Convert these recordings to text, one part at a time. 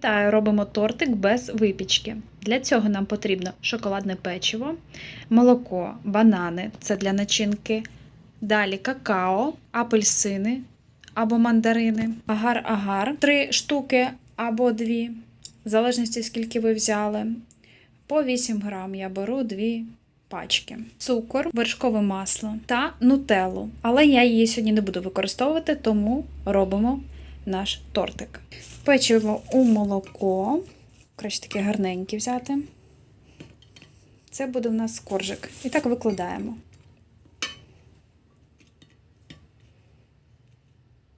Та робимо тортик без випічки. Для цього нам потрібно шоколадне печиво, молоко, банани це для начинки. Далі какао, апельсини або мандарини, агар-агар, три штуки або дві, в залежності скільки ви взяли. По 8 грам я беру дві пачки, цукор, вершкове масло та нутеллу. Але я її сьогодні не буду використовувати, тому робимо наш тортик. Печиво у молоко. Краще таке гарненьке взяти. Це буде у нас коржик. І так викладаємо.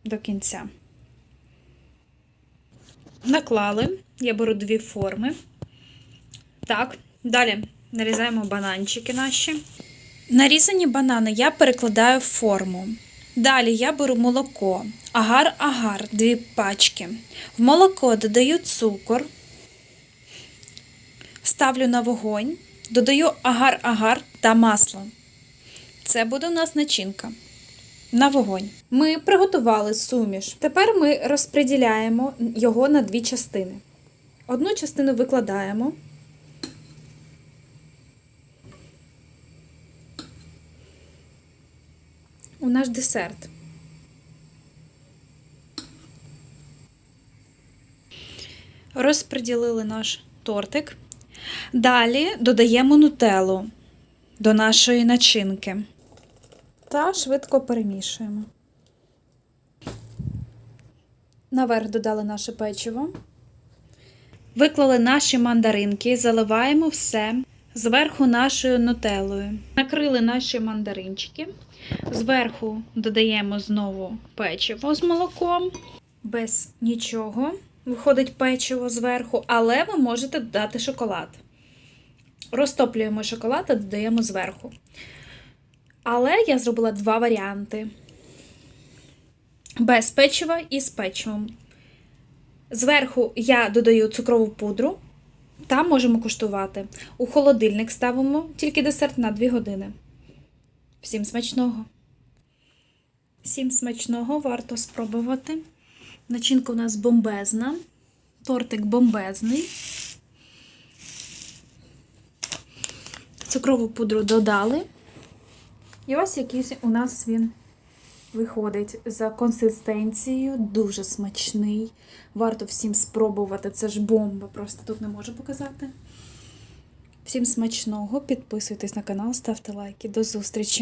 До кінця. Наклали. Я беру дві форми. Так, далі нарізаємо бананчики наші. Нарізані банани я перекладаю в форму. Далі я беру молоко, агар-агар, дві пачки. В молоко додаю цукор, ставлю на вогонь, додаю агар-агар та масло. Це буде у нас начинка. На вогонь. Ми приготували суміш. Тепер ми розподіляємо його на дві частини. Одну частину викладаємо. У наш десерт. Розподілили наш тортик. Далі додаємо нутеллу до нашої начинки та швидко перемішуємо. Наверх додали наше печиво. Виклали наші мандаринки, заливаємо все зверху нашою нутеллою. Накрили наші мандаринчики. Зверху додаємо знову печиво з молоком. Без нічого виходить печиво зверху, але ви можете додати шоколад. Розтоплюємо шоколад та додаємо зверху. Але я зробила два варіанти: без печива і з печивом. Зверху я додаю цукрову пудру. Та можемо куштувати. У холодильник ставимо тільки десерт на 2 години. Всім смачного! Всім смачного варто спробувати. Начинка у нас бомбезна, тортик бомбезний. Цукрову пудру додали. І ось якийсь у нас він виходить за консистенцією, дуже смачний. Варто всім спробувати. Це ж бомба, просто тут не можу показати. Всім смачного, підписуйтесь на канал, ставте лайки. До зустрічі!